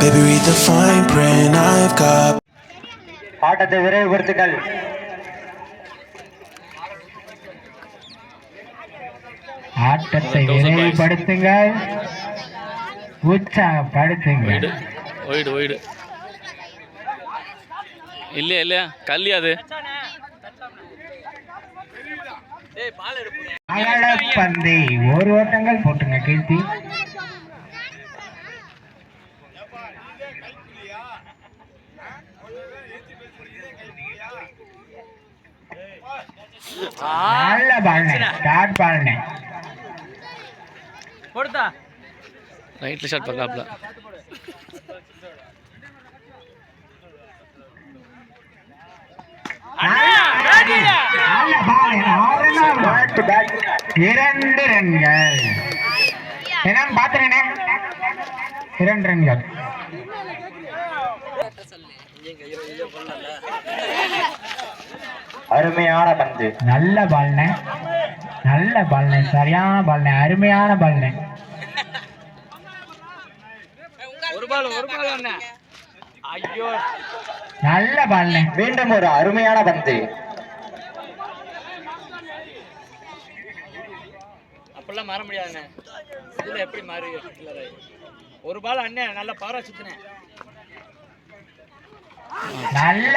Baby, read the fine print I've got. ஆட்டத்தை விரைவுபடுத்துங்கள். ஆட்டத்தை விரைவுபடுத்துங்கள். உற்சாகப்படுத்துங்கள். ஒயிடு ஒயிடு இல்லையா இல்லையா? கல்லி அது. அகலப்பந்தை ஒரு ஓட்டங்கள் போட்டுங்க கீர்த்தி. நல்ல பால்னே டாட் பால்னே ஷாட் ஆறு நாள். இரண்டு ரன்கள். இரண்டு ரன்கள். அருமையான பந்து. நல்ல பால்னே நல்ல பால்னே சரியான பால்னே அருமையான பால்னே நல்ல பால்னே மீண்டும் ஒரு அருமையான பந்து. அப்படிலாம் மாற முடியாதுண்ணே. இதுல எப்படி மாறி ஒரு பால் அண்ணே நல்ல பாரா சுத்தினேன் நல்ல